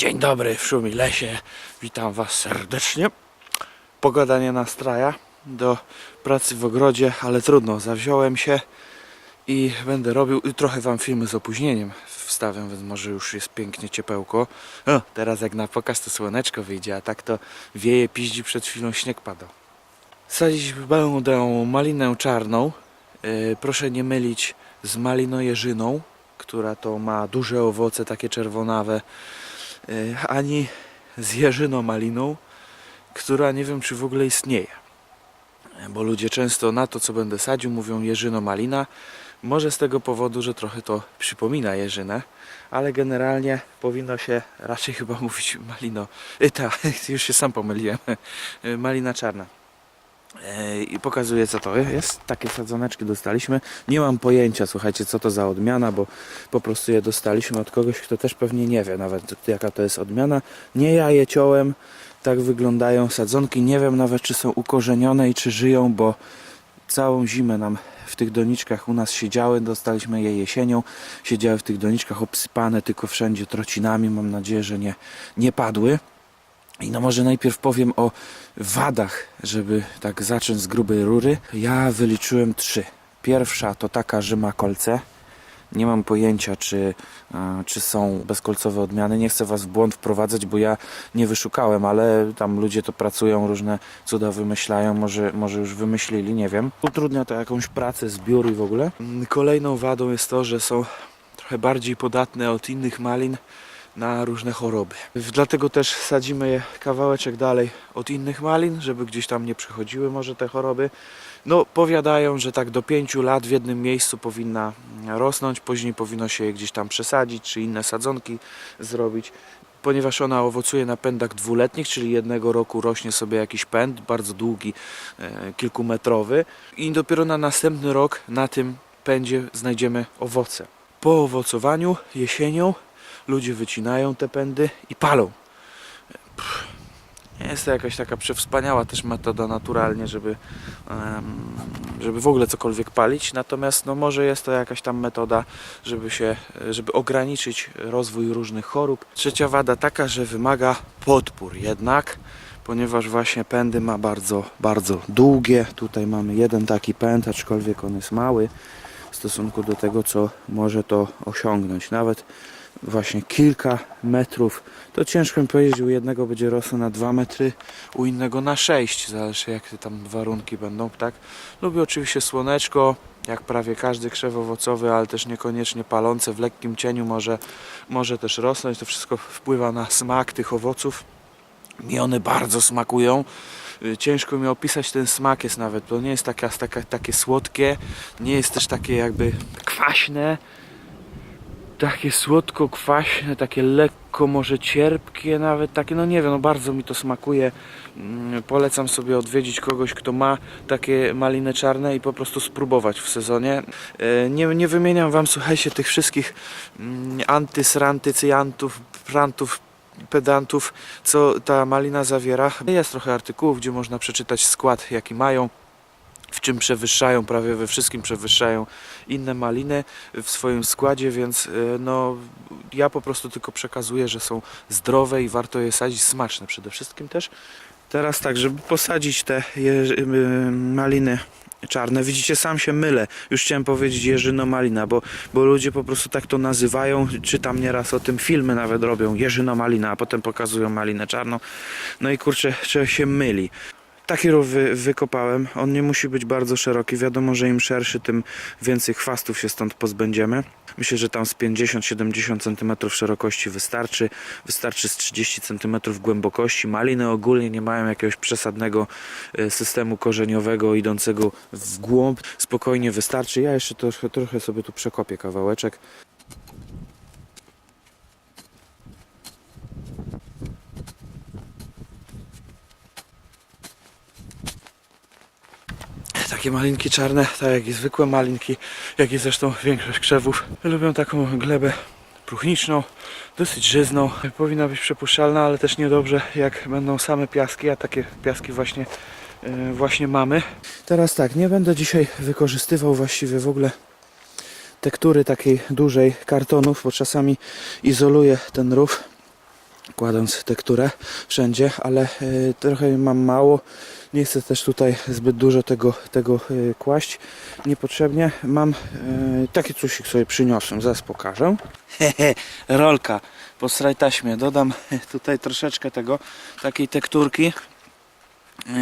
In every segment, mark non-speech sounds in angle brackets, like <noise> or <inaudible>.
Dzień dobry w Szumi Lesie. Witam Was serdecznie. Pogoda nie nastraja do pracy w ogrodzie, ale trudno. Zawziąłem się i będę robił i trochę Wam filmy z opóźnieniem wstawiam, więc może już jest pięknie ciepełko. O, teraz jak na pokaz to słoneczko wyjdzie, a tak to wieje, piździ, przed chwilą śnieg padał. Sadzić będę malinę czarną. Yy, proszę nie mylić z malinojeżyną, która to ma duże owoce, takie czerwonawe, ani z jeżyną maliną, która nie wiem czy w ogóle istnieje. Bo ludzie często na to, co będę sadził, mówią jeżyno malina. Może z tego powodu, że trochę to przypomina jeżynę, ale generalnie powinno się raczej chyba <laughs> mówić malino. Y, ta, <laughs> już się sam pomyliłem. Malina czarna. I pokazuję co to jest. Takie sadzoneczki dostaliśmy. Nie mam pojęcia, słuchajcie, co to za odmiana, bo po prostu je dostaliśmy od kogoś, kto też pewnie nie wie nawet jaka to jest odmiana. Nie ja je ciąłem. Tak wyglądają sadzonki. Nie wiem nawet, czy są ukorzenione i czy żyją, bo całą zimę nam w tych doniczkach u nas siedziały. Dostaliśmy je jesienią. Siedziały w tych doniczkach obsypane tylko wszędzie trocinami. Mam nadzieję, że nie, nie padły. I no może najpierw powiem o wadach, żeby tak zacząć z grubej rury. Ja wyliczyłem trzy. Pierwsza to taka, że ma kolce. Nie mam pojęcia, czy, czy są bezkolcowe odmiany. Nie chcę Was w błąd wprowadzać, bo ja nie wyszukałem, ale tam ludzie to pracują, różne cuda wymyślają, może, może już wymyślili, nie wiem. Utrudnia to jakąś pracę, zbiór i w ogóle. Mm, Kolejną wadą jest to, że są trochę bardziej podatne od innych malin na różne choroby. Dlatego też sadzimy je kawałeczek dalej od innych malin, żeby gdzieś tam nie przechodziły może te choroby. No, powiadają, że tak do 5 lat w jednym miejscu powinna rosnąć, później powinno się je gdzieś tam przesadzić, czy inne sadzonki zrobić. Ponieważ ona owocuje na pędach dwuletnich, czyli jednego roku rośnie sobie jakiś pęd, bardzo długi, e, kilkumetrowy i dopiero na następny rok na tym pędzie znajdziemy owoce. Po owocowaniu jesienią ludzie wycinają te pędy i palą. Nie jest to jakaś taka przewspaniała też metoda naturalnie, żeby, żeby w ogóle cokolwiek palić, natomiast no może jest to jakaś tam metoda, żeby się, żeby ograniczyć rozwój różnych chorób. Trzecia wada taka, że wymaga podpór jednak, ponieważ właśnie pędy ma bardzo, bardzo długie. Tutaj mamy jeden taki pęd, aczkolwiek on jest mały w stosunku do tego, co może to osiągnąć. Nawet właśnie kilka metrów. To ciężko mi powiedzieć, u jednego będzie rosło na 2 metry, u innego na 6, zależy jakie tam warunki będą, tak? Lubię oczywiście słoneczko, jak prawie każdy krzew owocowy, ale też niekoniecznie palące, w lekkim cieniu może, może też rosnąć. To wszystko wpływa na smak tych owoców. Mi one bardzo smakują. Y, Ciężko mi opisać ten smak jest nawet. To nie jest takie słodkie, nie jest też takie jakby kwaśne takie słodko-kwaśne, takie lekko może cierpkie nawet, takie no nie wiem, no bardzo mi to smakuje. Mm, Polecam sobie odwiedzić kogoś, kto ma takie maliny czarne i po prostu spróbować w sezonie. E, Nie, nie wymieniam Wam, słuchajcie, tych wszystkich mm, antysranty, cyjantów, prantów, pedantów, co ta malina zawiera. Jest trochę artykułów, gdzie można przeczytać skład, jaki mają w czym przewyższają, prawie we wszystkim przewyższają inne maliny w swoim składzie, więc y, no ja po prostu tylko przekazuję, że są zdrowe i warto je sadzić, smaczne przede wszystkim też. Teraz tak, żeby posadzić te y, maliny czarne, widzicie, sam się mylę. Już chciałem powiedzieć jeżynomalina, bo, bo ludzie po prostu tak to nazywają. Czytam nieraz o tym, filmy nawet robią jeżynomalina, a potem pokazują malinę czarną. No i kurczę, człowiek się myli. Taki rów wy, wykopałem. On nie musi być bardzo szeroki. Wiadomo, że im szerszy, tym więcej chwastów się stąd pozbędziemy. Myślę, że tam z 50-70 cm szerokości wystarczy. Wystarczy z 30 cm głębokości. Maliny ogólnie nie mają jakiegoś przesadnego e, systemu korzeniowego idącego w głąb. Spokojnie wystarczy. Ja jeszcze trochę, trochę sobie tu przekopię kawałeczek. Takie malinki czarne, tak jak i zwykłe malinki, jak i zresztą większość krzewów, lubią taką glebę próchniczną, dosyć żyzną. Powinna być przepuszczalna, ale też niedobrze jak będą same piaski, a takie piaski właśnie, yy, właśnie mamy. Teraz tak, nie będę dzisiaj wykorzystywał właściwie w ogóle tektury takiej dużej kartonów, bo czasami izoluje ten rów kładąc tekturę wszędzie, ale e, trochę mam mało. Nie chcę też tutaj zbyt dużo tego, tego e, kłaść niepotrzebnie. Mam e, taki coś sobie przyniosłem, zaraz pokażę. Hehe, rolka po sraj taśmie. Dodam <laughs> tutaj troszeczkę tego, takiej tekturki.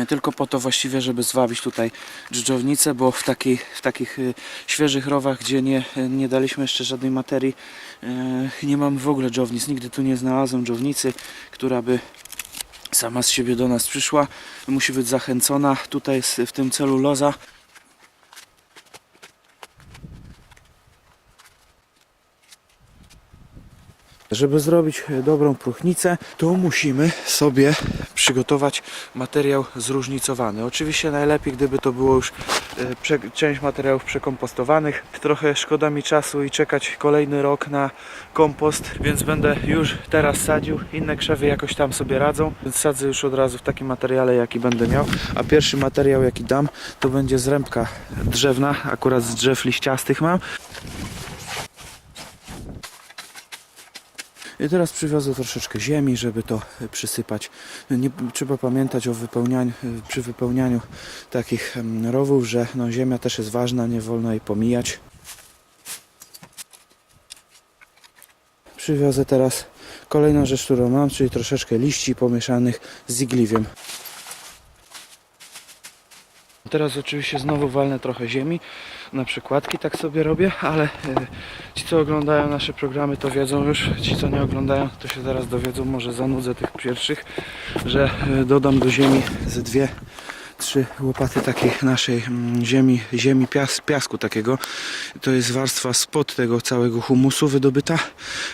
Tylko po to właściwie, żeby zwabić tutaj dżdżownicę, bo w, w takich świeżych rowach, gdzie nie, nie daliśmy jeszcze żadnej materii, nie mamy w ogóle dżownic. Nigdy tu nie znalazłem dżownicy, która by sama z siebie do nas przyszła. Musi być zachęcona. Tutaj jest w tym celu loza. Żeby zrobić dobrą próchnicę, to musimy sobie przygotować materiał zróżnicowany. Oczywiście najlepiej, gdyby to było już e, część materiałów przekompostowanych. Trochę szkoda mi czasu i czekać kolejny rok na kompost, więc będę już teraz sadził. Inne krzewy jakoś tam sobie radzą, więc sadzę już od razu w takim materiale, jaki będę miał. A pierwszy materiał, jaki dam, to będzie zrębka drzewna. Akurat z drzew liściastych mam. I teraz przywiozę troszeczkę ziemi, żeby to przysypać. Nie, trzeba pamiętać o wypełnianiu, przy wypełnianiu takich em, rowów, że no, ziemia też jest ważna, nie wolno jej pomijać. Przywiozę teraz kolejną rzecz, którą mam, czyli troszeczkę liści pomieszanych z igliwiem. Teraz oczywiście znowu walnę trochę ziemi na przykładki, tak sobie robię, ale e, ci co oglądają nasze programy to wiedzą już, ci co nie oglądają to się zaraz dowiedzą, może zanudzę tych pierwszych, że e, dodam do ziemi ze dwie trzy łopaty takiej naszej mm, ziemi, ziemi pias, piasku takiego. To jest warstwa spod tego całego humusu wydobyta,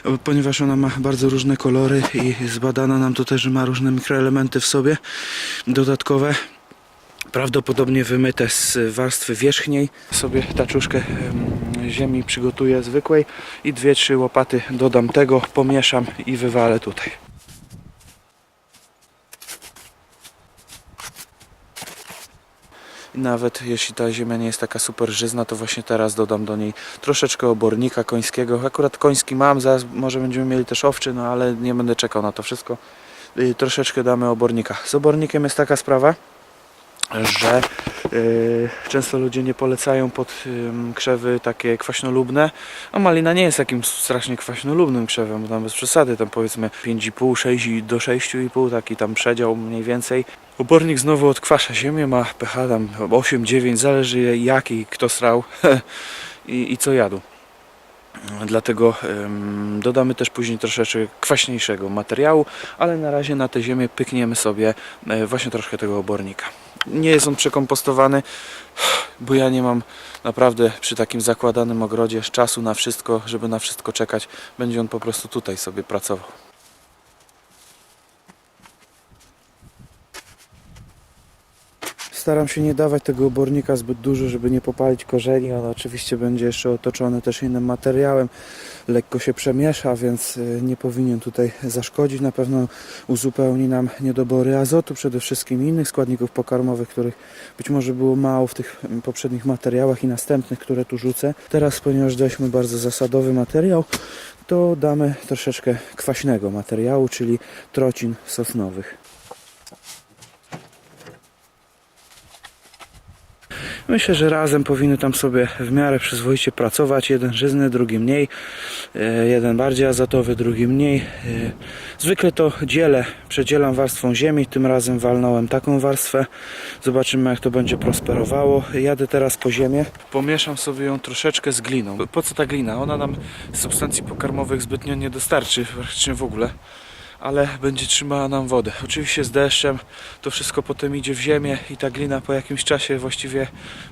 e, ponieważ ona ma bardzo różne kolory i zbadano nam to też, że ma różne mikroelementy w sobie dodatkowe prawdopodobnie wymyte z warstwy wierzchniej. Sobie taczuszkę em, ziemi przygotuję zwykłej i dwie, trzy łopaty dodam tego, pomieszam i wywalę tutaj. Nawet jeśli ta ziemia nie jest taka super żyzna, to właśnie teraz dodam do niej troszeczkę obornika końskiego. Akurat koński mam, zaraz może będziemy mieli też owczy, no ale nie będę czekał na to wszystko. Y, Troszeczkę damy obornika. Z obornikiem jest taka sprawa, że y, często ludzie nie polecają pod krzewy takie kwaśnolubne, a malina nie jest takim strasznie kwaśnolubnym krzewem, bo tam bez przesady, tam powiedzmy 5,5, 6 i do 6,5, taki tam przedział mniej więcej. Obornik znowu odkwasza ziemię, ma pH tam 8-9, zależy jaki, kto srał <laughs> i, i co jadł. Dlatego ym, dodamy też później troszeczkę kwaśniejszego materiału, ale na razie na tę ziemię pykniemy sobie e, właśnie troszkę tego obornika. Nie jest on przekompostowany, bo ja nie mam naprawdę przy takim zakładanym ogrodzie czasu na wszystko, żeby na wszystko czekać. Będzie on po prostu tutaj sobie pracował. Staram się nie dawać tego obornika zbyt dużo, żeby nie popalić korzeni. On oczywiście będzie jeszcze otoczony też innym materiałem. Lekko się przemiesza, więc y, nie powinien tutaj zaszkodzić. Na pewno uzupełni nam niedobory azotu, przede wszystkim innych składników pokarmowych, których być może było mało w tych mm, poprzednich materiałach i następnych, które tu rzucę. Teraz, ponieważ daliśmy bardzo zasadowy materiał, to damy troszeczkę kwaśnego materiału, czyli trocin sosnowych. Myślę, że razem powinny tam sobie w miarę przyzwoicie pracować. Jeden żyzny, drugi mniej. E, Jeden bardziej azotowy, drugi mniej. E, Zwykle to dzielę, przedzielam warstwą ziemi. Tym razem walnąłem taką warstwę. Zobaczymy jak to będzie prosperowało. Jadę teraz po ziemię. Pomieszam sobie ją troszeczkę z gliną. Po co ta glina? Ona nam substancji pokarmowych zbytnio nie dostarczy, praktycznie w ogóle ale będzie trzymała nam wodę. Oczywiście z deszczem to wszystko potem idzie w ziemię i ta glina po jakimś czasie właściwie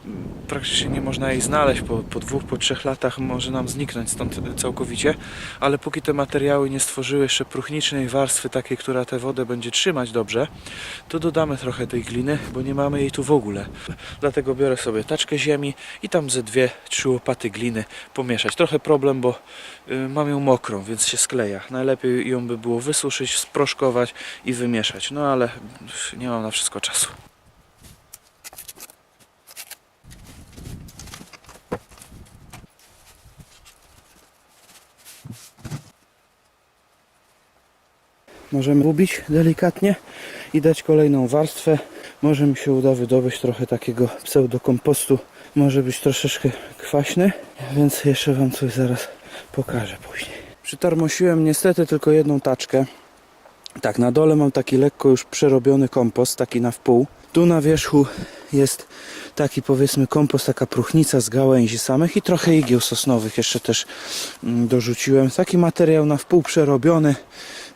mm, praktycznie nie można jej znaleźć. Po, po dwóch, po trzech latach może nam zniknąć stąd całkowicie, ale póki te materiały nie stworzyły jeszcze próchnicznej warstwy takiej, która tę wodę będzie trzymać dobrze, to dodamy trochę tej gliny, bo nie mamy jej tu w ogóle. Dlatego biorę sobie taczkę ziemi i tam ze dwie, trzy łopaty gliny pomieszać. Trochę problem, bo y, mam ją mokrą, więc się skleja. Najlepiej ją by było wysuszyć, sproszkować i wymieszać. No ale nie mam na wszystko czasu. możemy ubić delikatnie i dać kolejną warstwę. Może mi się uda wydobyć trochę takiego pseudokompostu. Może być troszeczkę kwaśny, więc jeszcze Wam coś zaraz pokażę później. Przytarmosiłem niestety tylko jedną taczkę. Tak, na dole mam taki lekko już przerobiony kompost, taki na wpół. Tu na wierzchu jest taki powiedzmy kompost, taka próchnica z gałęzi samych i trochę igieł sosnowych jeszcze też mm, dorzuciłem. Taki materiał na wpół przerobiony,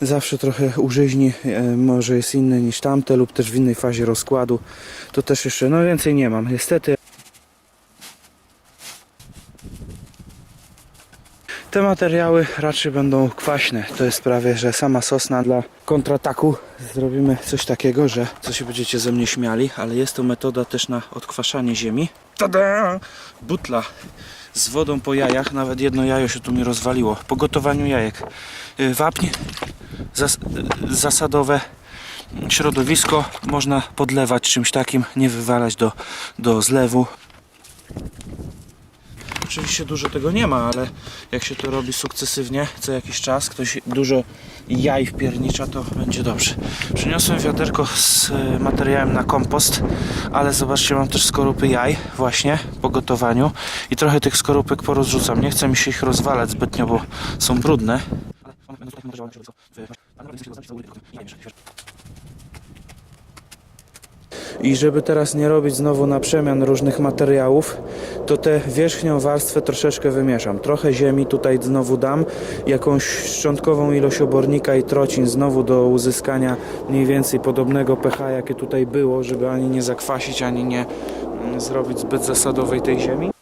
zawsze trochę użyźni, e, może jest inny niż tamte lub też w innej fazie rozkładu. To też jeszcze, no więcej nie mam. Niestety Te materiały raczej będą kwaśne. To jest prawie, że sama sosna dla kontrataku. Zrobimy coś takiego, że co się będziecie ze mnie śmiali, ale jest to metoda też na odkwaszanie ziemi. Tada! Butla z wodą po jajach. Nawet jedno jajo się tu mi rozwaliło. Po gotowaniu jajek. Yy, Wapń zas yy, zasadowe środowisko można podlewać czymś takim, nie wywalać do, do zlewu. Oczywiście dużo tego nie ma, ale jak się to robi sukcesywnie, co jakiś czas, ktoś dużo jaj wpiernicza, to będzie dobrze. Przyniosłem wiaderko z e, materiałem na kompost, ale zobaczcie, mam też skorupy jaj właśnie po gotowaniu i trochę tych skorupek porozrzucam. Nie chcę mi się ich rozwalać zbytnio, bo są brudne. I żeby teraz nie robić znowu na przemian różnych materiałów, to tę wierzchnią warstwę troszeczkę wymieszam. Trochę ziemi tutaj znowu dam, jakąś szczątkową ilość obornika i trocin znowu do uzyskania mniej więcej podobnego pH, jakie tutaj było, żeby ani nie zakwasić, ani nie mm, zrobić zbyt zasadowej tej ziemi.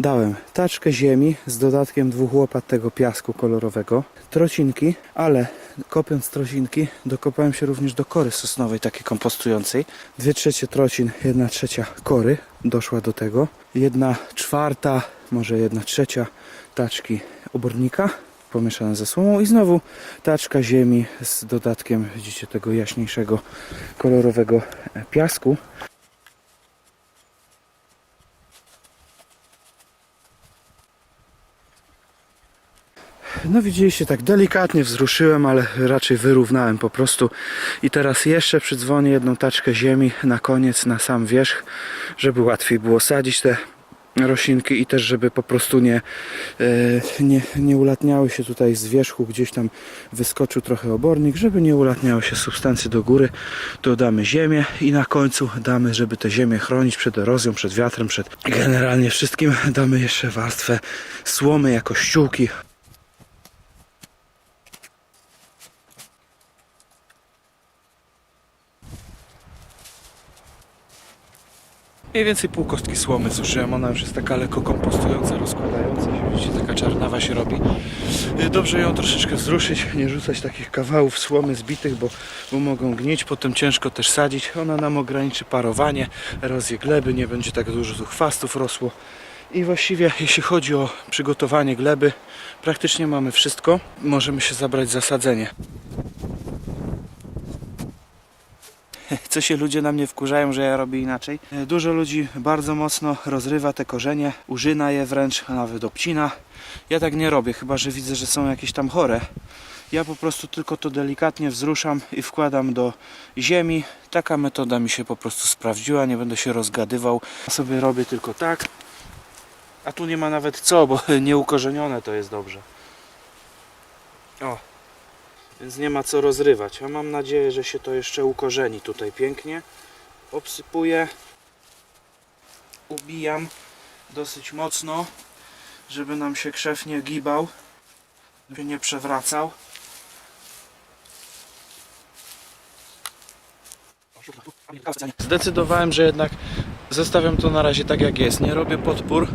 Dałem taczkę ziemi z dodatkiem dwóch łopat tego piasku kolorowego, trocinki, ale kopiąc trocinki dokopałem się również do kory sosnowej takiej kompostującej. Dwie trzecie trocin, jedna trzecia kory doszła do tego. Jedna czwarta, może jedna trzecia taczki obornika pomieszane ze słomą i znowu taczka ziemi z dodatkiem, widzicie, tego jaśniejszego kolorowego piasku. No widzieliście, tak delikatnie wzruszyłem, ale raczej wyrównałem po prostu. I teraz jeszcze przydzwonię jedną taczkę ziemi na koniec, na sam wierzch, żeby łatwiej było sadzić te roślinki i też żeby po prostu nie, e, nie, nie ulatniały się tutaj z wierzchu, gdzieś tam wyskoczył trochę obornik, żeby nie ulatniały się substancje do góry, to damy ziemię i na końcu damy, żeby tę ziemię chronić przed erozją, przed wiatrem, przed generalnie wszystkim, damy jeszcze warstwę słomy jako ściółki, Mniej więcej pół kostki słomy zużyłem, ona już jest taka lekko kompostująca, rozkładająca się, widzicie, taka czarnawa się robi. Y, Dobrze ją troszeczkę wzruszyć, nie rzucać takich kawałów słomy zbitych, bo, bo mogą gnić, potem ciężko też sadzić. Ona nam ograniczy parowanie, erozję gleby, nie będzie tak dużo tu chwastów rosło. I właściwie jeśli chodzi o przygotowanie gleby, praktycznie mamy wszystko. Możemy się zabrać za sadzenie. <laughs> co się ludzie na mnie wkurzają, że ja robię inaczej. E, Dużo ludzi bardzo mocno rozrywa te korzenie, użyna je wręcz, a nawet obcina. Ja tak nie robię, chyba że widzę, że są jakieś tam chore. Ja po prostu tylko to delikatnie wzruszam i wkładam do ziemi. Taka metoda mi się po prostu sprawdziła, nie będę się rozgadywał. Sobie robię tylko tak. A tu nie ma nawet co, bo <laughs> nieukorzenione to jest dobrze. O, więc nie ma co rozrywać. Mam nadzieję, że się to jeszcze ukorzeni tutaj pięknie. Obsypuję. Ubijam dosyć mocno, żeby nam się krzew nie gibał, żeby nie przewracał. Zdecydowałem, że jednak zostawiam to na razie tak jak jest. Nie robię podpór,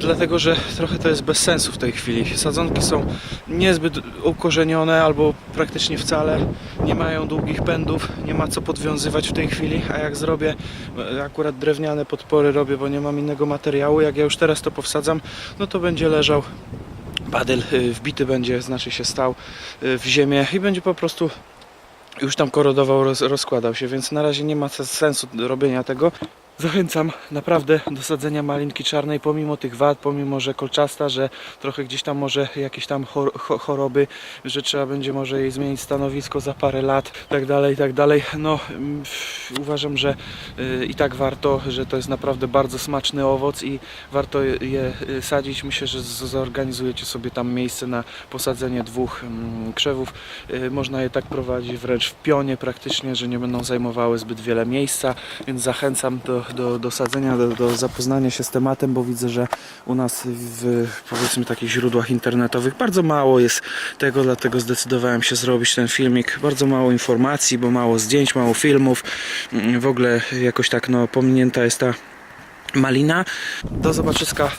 dlatego że trochę to jest bez sensu w tej chwili. Sadzonki są niezbyt ukorzenione albo praktycznie wcale. Nie mają długich pędów, nie ma co podwiązywać w tej chwili. A jak zrobię, e, akurat drewniane podpory robię, bo nie mam innego materiału. Jak ja już teraz to powsadzam, no to będzie leżał badyl y, wbity będzie, znaczy się stał w ziemię i będzie po prostu już tam korodował, roz, rozkładał się, więc na razie nie ma sensu robienia tego. Zachęcam naprawdę do sadzenia malinki czarnej, pomimo tych wad, pomimo, że kolczasta, że trochę gdzieś tam może jakieś tam chor- cho- choroby, że trzeba będzie może jej zmienić stanowisko za parę lat, tak dalej, tak dalej. No, mm, uważam, że y, i tak warto, że to jest naprawdę bardzo smaczny owoc i warto je, y, sadzić. Myślę, że zorganizujecie sobie tam miejsce na posadzenie dwóch mm, krzewów. Y, Można je tak prowadzić wręcz w pionie praktycznie, że nie będą zajmowały zbyt wiele miejsca, więc zachęcam do, do, do sadzenia, do, do zapoznania się z tematem, bo widzę, że u nas w powiedzmy takich źródłach internetowych bardzo mało jest tego, dlatego zdecydowałem się zrobić ten filmik. Bardzo mało informacji, bo mało zdjęć, mało filmów. Mm, W ogóle jakoś tak no pominięta jest ta malina. Do zobaczyska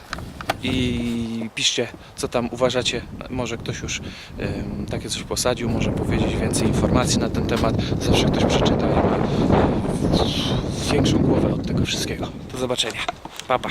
i piszcie, co tam uważacie. Może ktoś już em, takie coś posadził, może powiedzieć więcej informacji na ten temat. Zawsze ktoś przeczyta i ma większą głowę od tego wszystkiego. Do zobaczenia. Pa, pa.